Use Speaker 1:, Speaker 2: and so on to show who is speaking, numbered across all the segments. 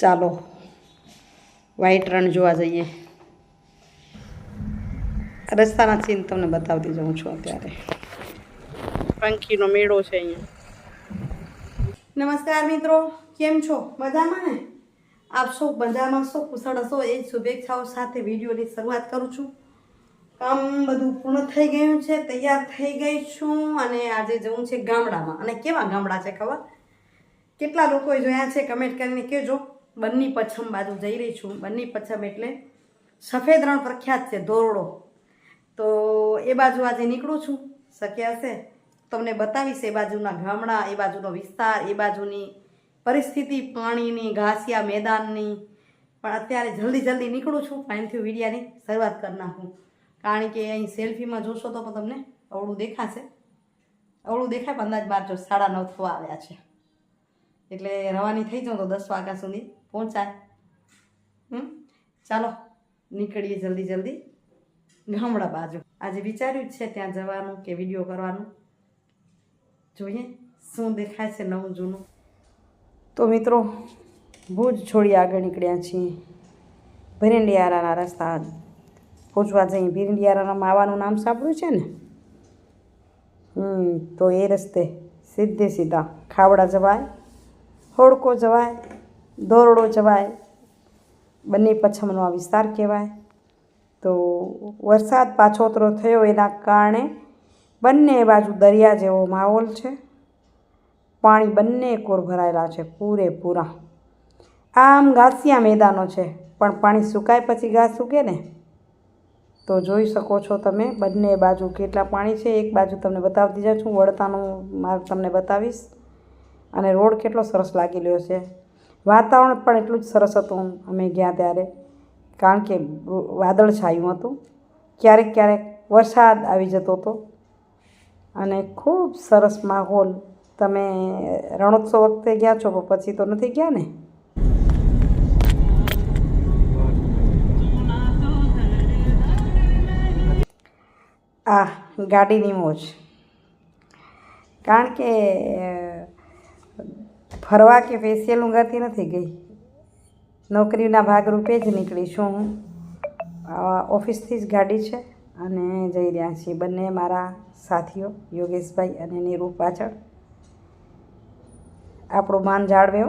Speaker 1: ચાલો વ્હાઈટ રણ જોવા જઈએ. રસ્તાના સીન તમને બતાવતી જાઉં છું અત્યારે. પંખીનો મેળો છે અહીંયા. નમસ્કાર મિત્રો કેમ છો? મજામાં ને? આપ સૌ મજામાં છો? કુશળ હશો? એ શુભેચ્છાઓ સાથે વિડીયોની શરૂઆત કરું છું. કામ બધું પૂર્ણ થઈ ગયું છે તૈયાર થઈ ગઈ છું અને આજે જવું છે ગામડામાં. અને કેવા ગામડા છે ખબર? કેટલા લોકોએ જોયા છે? કમેન્ટ કરીને કહેજો. બંની પચ્છમ બાજુ જઈ રહી છું. બંની પચ્છમ એટલે સફેદ રણ પ્રખ્યાત છે, ધોરડો. તો એ બાજુ આજે નીકળું છું. શક્ય હશે તમને બતાવીશ એ બાજુના ગામડા, એ બાજુનો વિસ્તાર, એ બાજુની પરિસ્થિતિ, પાણીની, ઘાસિયા મેદાનની. પણ અત્યારે જલ્દી જલ્દી નીકળું છું. અહીંથી વિડીયાની શરૂઆત કરી નાખું. કારણ કે અહીં સેલ્ફીમાં જોશો તો પણ તમને અવળું દેખાશે. અવળું દેખાય પણ અંદાજ બાર જો સાડા નવ થવા આવ્યા છે. એટલે રવાની થઈ જાઉં તો દસ વાગ્યા સુધી પહોંચાય. હમ? ચાલો, નીકળીએ જલ્દી જલ્દી ગામડા બાજુ. આજે વિચાર્યું છે ત્યાં જવાનું કે વીડિયો કરવાનું. જોઈએ, શું દેખાય છે નવું જૂનું. તો મિત્રો, ભુજ છોડી આગળ નીકળ્યા છીએ. ભીરંડિયારાના રસ્તા પહોંચવા જઈએ ભીરંડિયારામાં આવવાનું નામ સાંભળ્યું છે ને? હમ, તો એ રસ્તે સીધે સીધા ખાવડા જવાય, હોડકો જવાય દોરડો જવાય, બંને પછમનો આ વિસ્તાર કહેવાય. તો વરસાદ પાછોતરો થયો એના કારણે બંને બાજુ દરિયા જેવો માહોલ છે. પાણી બંને કોર ભરાયેલા છે પૂરેપૂરા. આમ ઘાસિયા મેદાનો છે, પણ પાણી સુકાય પછી ઘાસ ઉગે ને? તો જોઈ શકો છો તમે, બંને બાજુ કેટલા પાણી છે. એક બાજુ તમને બતાવતી જાઉં છું, વળતાનો માર્ગ તમને બતાવીશ. અને રોડ કેટલો સરસ લાગી રહ્યો છે. વાતાવરણ પણ એટલું જ સરસ હતું અમે ગયા ત્યારે. કારણ કે વાદળ છાયું હતું. ક્યારેક ક્યારેક વરસાદ આવી જતો હતો. અને ખૂબ સરસ માહોલ. તમે રણોત્સવ વખતે ગયા છો પછી તો નથી ગયા ને? આ ગાડીની મોજ. કારણ કે ફરવા કે ફેશિયલ ઊંઘાતી નથી ગઈ. નોકરીના ભાગરૂપે જ નીકળીશું હું. ઓફિસથી જ ગાડી છે અને જઈ રહ્યા છીએ બંને મારા સાથીઓ, યોગેશભાઈ અને નીરુ પાછળ. આપણું માન જાળવે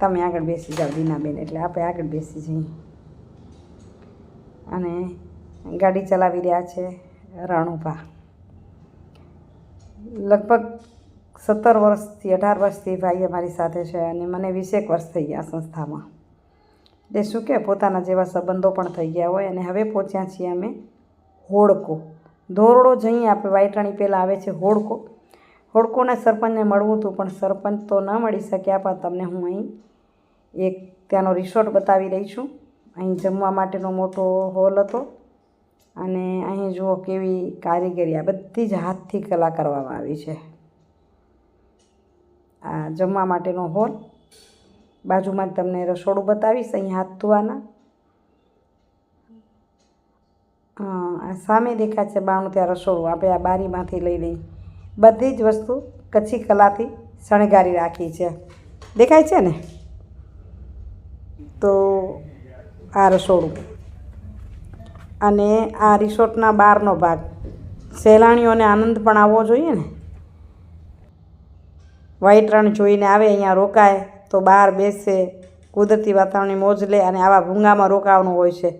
Speaker 1: તમે આગળ બેસી જાઓ, દીનાબેન, એટલે આપણે આગળ બેસી જઈએ. અને ગાડી ચલાવી રહ્યા છે રણુભા. લગભગ સત્તર વર્ષથી, અઢાર વર્ષથી ભાઈ અમારી સાથે છે અને મને વીસેક વર્ષ થઈ ગયા સંસ્થામાં. એટલે શું કે, પોતાના જેવા સંબંધો પણ થઈ ગયા હોય અને હવે પહોંચ્યા છીએ અમે હોડકો. ધોરડો જઈએ આપણે વાઈટાણી પહેલાં આવે છે હોડકો. હોડકોને સરપંચને મળવું હતું, પણ સરપંચ તો ન મળી શક્યા, પણ તમને હું અહીં એક ત્યાંનો રિસોર્ટ બતાવી રહી છું. અહીં જમવા માટેનો મોટો હોલ હતો અને અહીં જુઓ કેવી કારીગરી, આ બધી જ હાથથી કલા કરવામાં આવી છે. આ જમવા માટેનો હોલ. બાજુમાં તમને રસોડું બતાવીશ અહીં હાથ ધોવાના. આ સામે દેખાય છે બાણું ત્યાં રસોડું. આપણે આ બારીમાંથી લઈ લઈ બધી જ વસ્તુ કચ્છી કલાથી શણગારી રાખી છે. દેખાય છે ને? તો આ રસોડું. અને આ રિસોર્ટના બહારનો ભાગ. સહેલાણીઓને આનંદ પણ આવવો જોઈએ ને? વ્હાઈટ રણ જોઈને આવે, અહીંયા રોકાય, તો બહાર બેસે, કુદરતી વાતાવરણની મોજ લે અને આવા ભૂંગામાં રોકાવાનું હોય છે.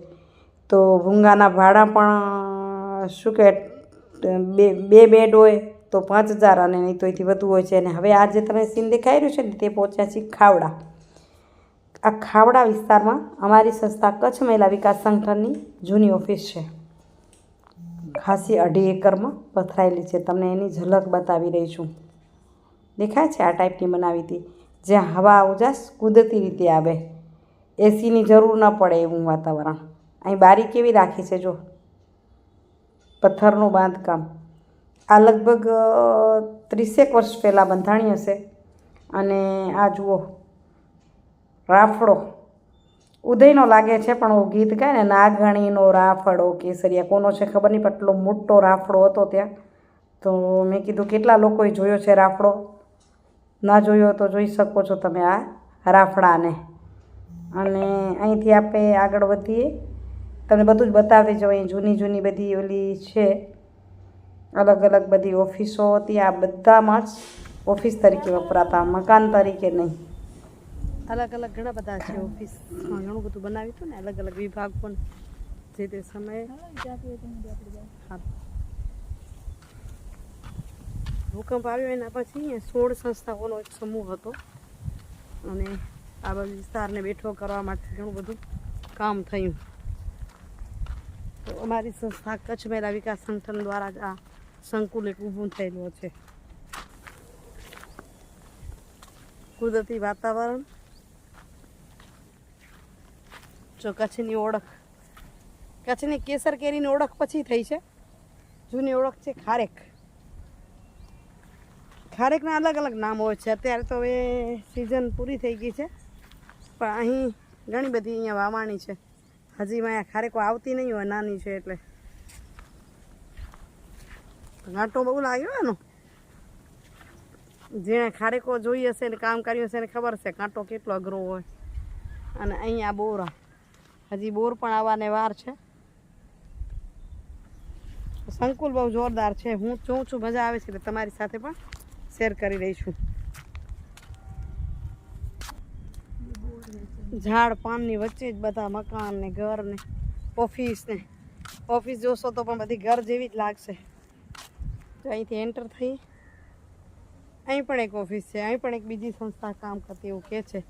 Speaker 1: તો ભૂંગાના ભાડા પણ શું કે, બે બે બેડ હોય તો પાંચ હજાર અને નહીં તો એથી વધુ હોય છે. અને હવે આ જે તમે સીન દેખાઈ રહ્યું છે ને, તે પહોંચ્યા છે ખાવડા. આ ખાવડા વિસ્તારમાં અમારી સંસ્થા કચ્છ મહિલા વિકાસ સંગઠનની જૂની ઓફિસ છે. ખાસી અઢી એકરમાં પથરાયેલી છે. તમને એની ઝલક બતાવી રહી છું. દેખાય છે આ ટાઈપની બનાવી હતી. જ્યાં હવા ઉજાસ કુદરતી રીતે આવે. એસીની જરૂર ન પડે એવું વાતાવરણ. અહીં બારી કેવી રાખી છે જો? પથ્થરનું બાંધકામ. આ લગભગ ત્રીસેક વર્ષ પહેલાં બંધાણી હશે. અને આ જુઓ. રાફડો. ઉદયનો લાગે છે, પણ હું ગીત ગાય ને નાગણીનો રાફડો, કેસરિયા, કોનો છે ખબર નહીં, પણ એટલો મોટો રાફડો હતો ત્યાં. તો મેં કીધું કેટલા લોકોએ જોયો છે રાફડો? ના જોયો તો જોઈ શકો છો તમે આ રાફડાને. અને અહીંથી આપણે આગળ વધીએ. તમને બધું જ બતાવી જો અહીં જૂની જૂની બધી ઓલી છે. અલગ અલગ બધી ઓફિસો હતી. આ બધામાં જ ઓફિસ તરીકે વપરાતા, મકાન તરીકે નહીં. અલગ અલગ ઘણા બધા છે ઓફિસમાં ઘણું બધું બનાવ્યું હતું ને, અલગ અલગ વિભાગ પણ જે તે સમયે. હા ભૂકંપ આવ્યો એના પછી સોળ સંસ્થાઓનો એક સમૂહ હતો. અને આ બાજુ વિસ્તારને બેઠો કરવા માટે ઘણું બધું કામ થયું. તો અમારી સંસ્થા કચ્છ મહિલા વિકાસ સંગઠન દ્વારા જ આ સંકુલ એક ઊભું થયેલું છે. કુદરતી વાતાવરણ, જો કચ્છની ઓળખ, કચ્છની કેસર કેરીની ઓળખ પછી થઈ છે. જૂની ઓળખ છે ખારેક. ખારેકના અલગ અલગ નામ હોય છે. અત્યારે તો હવે સિઝન પૂરી થઈ ગઈ છે. પણ અહીં ઘણી બધી અહીંયા વાવાણી છે. હજી અહીંયા ખારેકો આવતી નહીં હોય, નાની છે એટલે. ઘાટો બહુ લાગ્યો એનો જેણે ખારેકો જોઈ હશે ને કામ કર્યું હશે એને ખબર છે કાંટો કેટલો અઘરો હોય. અને અહીંયા બોર. હજી બોર પણ આવવાને વાર છે. સંકુલ બહુ જોરદાર છે. હું જોઉં છું, મજા આવે છે તમારી સાથે પણ શેર કરી છું ઝાડ પાનની વચ્ચે જ બધા મકાન ને ઘર ને ઓફિસ ને. ઓફિસ જોશો તો પણ બધી ઘર જેવી જ લાગશે. તો અહીંથી એન્ટર થઈ. અહીં પણ એક ઓફિસ છે, અહીં પણ એક બીજી સંસ્થા કામ કરતી એવું કહે છે.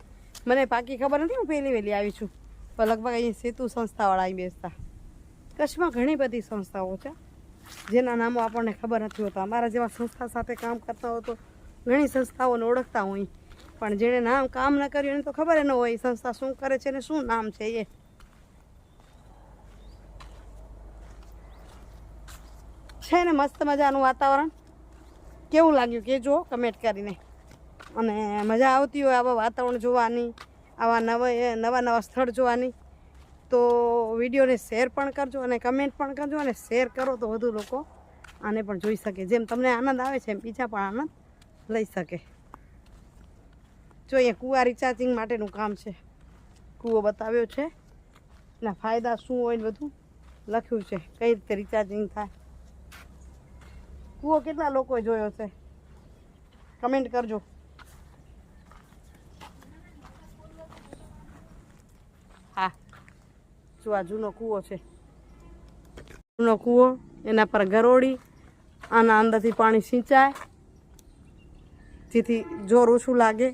Speaker 1: મને પાકી ખબર નથી, હું પહેલી વહેલી આવી છું. પણ લગભગ અહીં સેતુ સંસ્થાવાળા અહીં બેસતા. કચ્છમાં ઘણી બધી સંસ્થાઓ છે. જેના નામો આપણને ખબર નથી હોતા. અમારા જેવા સંસ્થા સાથે કામ કરતા હોય તો ઘણી સંસ્થાઓને ઓળખતા હોય. પણ જેણે નામ કામ ન કર્યું એને તો ખબર ન હોય સંસ્થા શું કરે છે ને શું નામ છે એ. છે ને મસ્ત મજાનું વાતાવરણ. કેવું લાગ્યું કે જો કમેન્ટ કરીને. અને મજા આવતી હોય આવા વાતાવરણ જોવાની, આવા નવા નવા નવા સ્થળ જોવાની. તો વિડીયોને શેર પણ કરજો અને કમેન્ટ પણ કરજો અને શેર કરો તો વધુ લોકો આને પણ જોઈ શકે. જેમ તમને આનંદ આવે છે એમ બીજા પણ આનંદ લઈ શકે. જો અહીંયા કૂવા રિચાર્જિંગ માટેનું કામ છે. કૂવો બતાવ્યો છે. એના ફાયદા શું હોય ને બધું લખ્યું છે. કઈ રીતે રિચાર્જિંગ થાય. કૂવો કેટલા લોકોએ જોયો છે? કમેન્ટ કરજો. જો આ જૂનો કૂવો છે. જૂનો કૂવો, એના પર ગરોળી, આના અંદરથી પાણી સિંચાય. જેથી જોર ઓછું લાગે.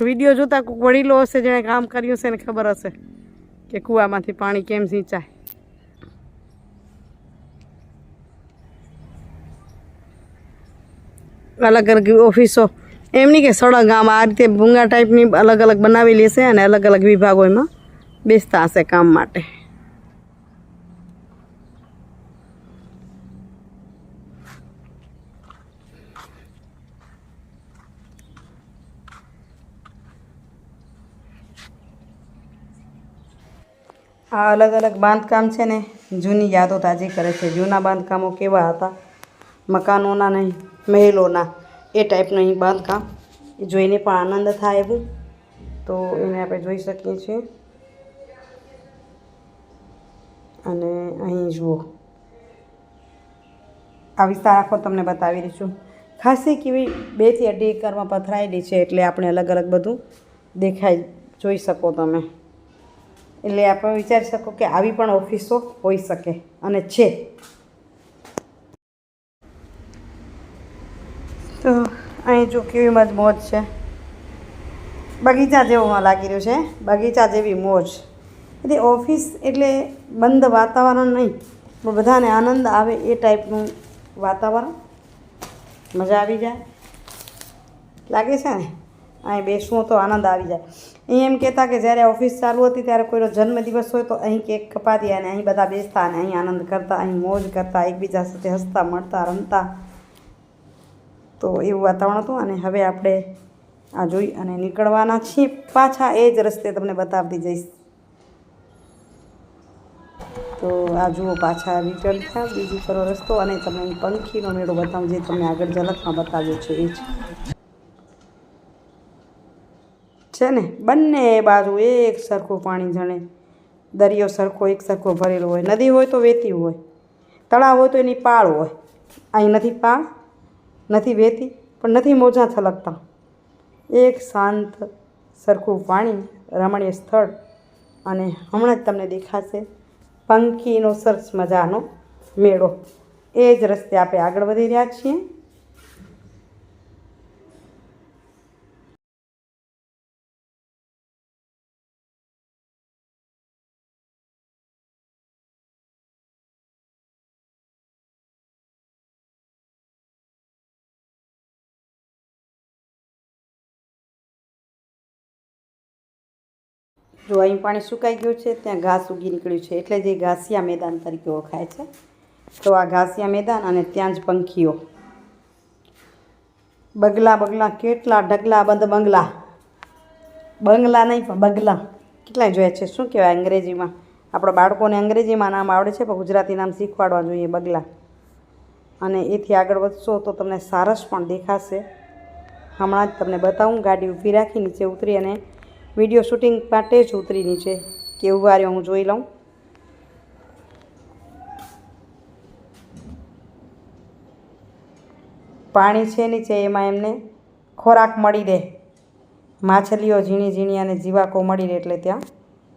Speaker 1: વીડિયો જોતા વડીલો હશે જેણે કામ કર્યું હશે એને ખબર હશે કે કૂવામાંથી પાણી કેમ સિંચાય. અલગ અલગ ઓફિસો. એમ નહીં કે સળંગ આમ આ રીતે ભૂંગા ટાઈપની અલગ અલગ બનાવેલી હશે અને અલગ અલગ વિભાગો એમાં. બેસતા હશે કામ માટે. આ અલગ અલગ બાંધકામ છે ને, જૂની યાદો તાજી કરે છે. જૂના બાંધકામો કેવા હતા? મકાનોના નહીં, મહેલોના. એ ટાઈપનું અહીં બાંધકામ. જોઈને પણ આનંદ થાય એવું. તો એને આપણે જોઈ શકીએ છીએ. અને અહીં જુઓ. આ વિસ્તાર આખો તમને બતાવી રહી છું. ખાસી કેવી બેથી અઢી એકરમાં પથરાયેલી છે એટલે આપણે અલગ અલગ બધું દેખાય જોઈ શકો તમે. એટલે આપણે વિચારી શકો કે આવી પણ ઓફિસો હોઈ શકે અને છે. તો અહીં જો કેવી મજ મોજ છે. બગીચા જેવું લાગી રહ્યું છે. બગીચા જેવી મોજ. એટલે ઓફિસ એટલે બંધ વાતાવરણ નહીં, પણ બધાને આનંદ આવે એ ટાઈપનું વાતાવરણ. મજા આવી જાય. લાગે છે ને? અહીં બેસવું તો આનંદ આવી જાય. અહીં એમ કહેતા કે જ્યારે ઓફિસ ચાલુ હતી ત્યારે કોઈનો જન્મદિવસ હોય તો અહીં કેક કપાતી અને અહીં બધા બેસતા અને અહીં આનંદ કરતા, અહીં મોજ કરતા, એકબીજા સાથે હસતા, મળતા, રમતા. તો એવું વાતાવરણ હતું અને હવે આપણે આ જોઈ અને નીકળવાના છીએ. પાછા એ જ રસ્તે તમને બતાવતી જઈશ. તો આ જુઓ, પાછા રિટર્ન થયા, બીજી કરો રસ્તો અને તમને પંખીનો મેળો બતાવું, જે તમને આગળ ઝલકમાં બતાવ્યો છે, એ જ. છે ને? બંને બાજુ એક સરખું પાણી જણે. દરિયો સરખો, એક સરખો ભરેલો હોય. નદી હોય તો વહેતી હોય. તળાવ હોય તો એની પાળ હોય. અહીં નથી પાળ, નથી વહેતી, પણ નથી મોજા છલકતા એક શાંત, સરખું પાણી, રમણીય સ્થળ. અને હમણાં જ તમને દેખાશે પંખીનો સરસ મજાનો મેળો. એ જ રસ્તે આપણે આગળ વધી રહ્યા છીએ. જો અહીં પાણી સુકાઈ ગયું છે, ત્યાં ઘાસ ઉગી નીકળ્યું છે. એટલે જે ઘાસિયા મેદાન તરીકે ઓળખાય છે. તો આ ઘાસિયા મેદાન અને ત્યાં જ પંખીઓ. બગલા બગલા, કેટલા ઢગલા બંધ બંગલા. બંગલા નહીં, પણ બગલા. કેટલાય જોયા છે. શું કહેવાય અંગ્રેજીમાં? આપણા બાળકોને અંગ્રેજીમાં નામ આવડે છે, પણ ગુજરાતી નામ શીખવાડવા જોઈએ બગલા. અને એથી આગળ વધશો તો તમને સારસ પણ દેખાશે. હમણાં જ તમને બતાવું, ગાડી ઊભી રાખી, નીચે ઉતરી અને વીડિયો શૂટિંગ માટે જ ઉતરીની છે. કેવું વારે હું જોઈ લઉં. પાણી છે નીચે એમાં એમને. ખોરાક મળી રહે માછલીઓ ઝીણી ઝીણી અને જીવાકો મળી રહે એટલે ત્યાં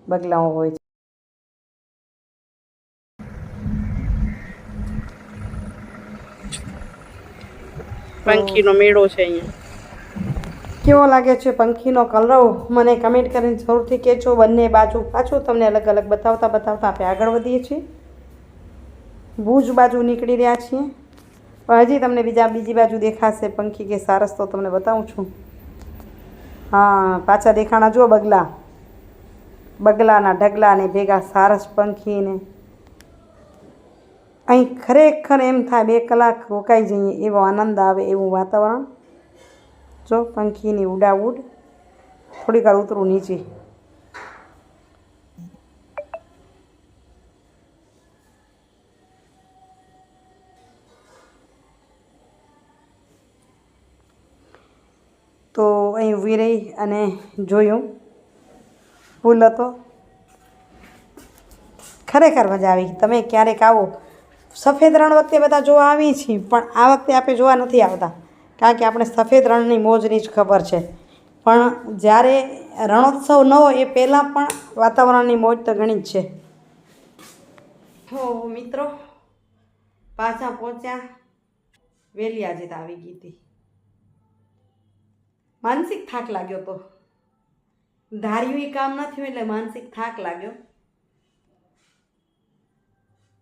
Speaker 1: બગલાઓ હોય છે. પંખીનો મેળો છે અહીંયા. કેવો લાગે છે પંખીનો કલરવ? મને કમેન્ટ કરીને જરૂરથી કહેજો. બંને બાજુ પાછું તમને અલગ અલગ બતાવતા બતાવતા આપણે આગળ વધીએ છીએ. ભુજ બાજુ નીકળી રહ્યા છીએ. હજી તમને બીજા બીજી બાજુ દેખાશે પંખી કે સારસ તો તમને બતાવું છું. હા, પાછા દેખાણા જુઓ બગલા. બગલાના ઢગલાને ભેગા સારસ પંખીને. અહીં ખરેખર એમ થાય બે કલાક રોકાઈ જઈએ એવો આનંદ આવે એવું વાતાવરણ. જો પંખીની ઉડાઉડ થોડીક વાર ઉતરું નીચે. તો અહીં ઊભી રહી અને જોયું. પુલ હતો. ખરેખર મજા આવી. તમે ક્યારેક આવો. સફેદ રણ વખતે બધા જોવા આવી છીએ, પણ આ વખતે આપણે જોવા નથી આવતા. કારણ કે આપણે સફેદ રણની મોજની જ ખબર છે. પણ જ્યારે રણોત્સવ ન હોય એ પહેલાં પણ વાતાવરણની મોજ તો ઘણી જ છે. હો મિત્રો, પાછા પહોંચ્યા. વહેલી આજે તો આવી ગઈ હતી. માનસિક થાક લાગ્યો તો. ધાર્યું એ કામ ન થયું એટલે માનસિક થાક લાગ્યો.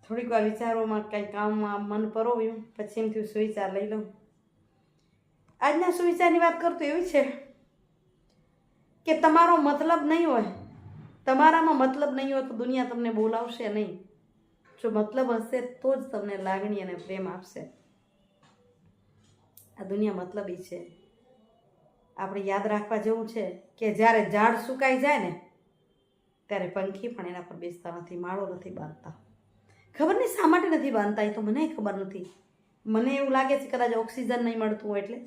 Speaker 1: થોડીક વાર વિચારોમાં કંઈ કામમાં મન પરોવ્યું, પછી એમ થયું સુવિચાર લઈ લઉં. આજના સુવિચારની વાત કરતો એવી છે કે તમારો મતલબ નહીં હોય, તમારામાં મતલબ નહીં હોય તો દુનિયા તમને બોલાવશે નહીં. જો મતલબ હશે તો જ તમને લાગણી અને પ્રેમ આપશે. આ દુનિયા મતલબી છે. આપણે યાદ રાખવા જેવું છે કે જ્યારે ઝાડ સુકાઈ જાય ને, ત્યારે પંખી પણ એના પર બેસતા નથી, માળો નથી બાંધતા. ખબર નહીં શા માટે નથી બાંધતા એ તો મને ખબર નથી. મને એવું લાગે છે કદાચ ઓક્સિજન નહીં મળતું હોય એટલે.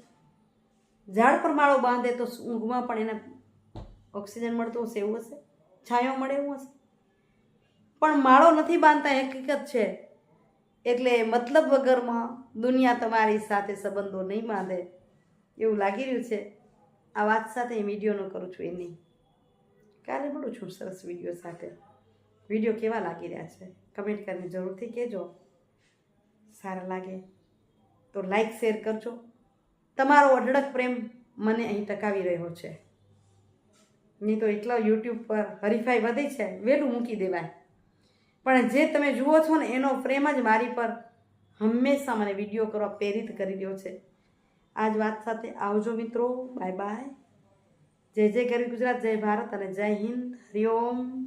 Speaker 1: ઝાડ પર માળો બાંધે તો ઊંઘમાં પણ એને ઓક્સિજન મળતું હશે એવું હશે? છાંયો મળે એવું હશે? પણ માળો નથી બાંધતા, હકીકત છે. એટલે મતલબ વગરમાં દુનિયા તમારી સાથે સંબંધો નહીં બાંધે. એવું લાગી રહ્યું છે. આ વાત સાથે એ વિડીયોનો કરું છું એની. કાલે મળું છું સરસ વીડિયો સાથે. વીડિયો કેવા લાગી રહ્યા છે? કમેન્ટ કરીને જરૂરથી કહેજો. સારા લાગે તો લાઈક, શેર કરજો. તમારો અઢળક પ્રેમ મને અહીં ટકાવી રહ્યો છે. નહીં તો એટલો યુટ્યુબ પર હરીફાઈ વધે છે વહેલું મૂકી દેવાય. પણ જે તમે જુઓ છો ને, એનો પ્રેમ જ મારી પર હંમેશા મને વીડિયો કરવા પ્રેરિત કરી રહ્યો છે. આ જ વાત સાથે આવજો મિત્રો. Bye bye. જય જય કરી ગુજરાત, જય ભારત અને જય હિન્દ. હરિઓમ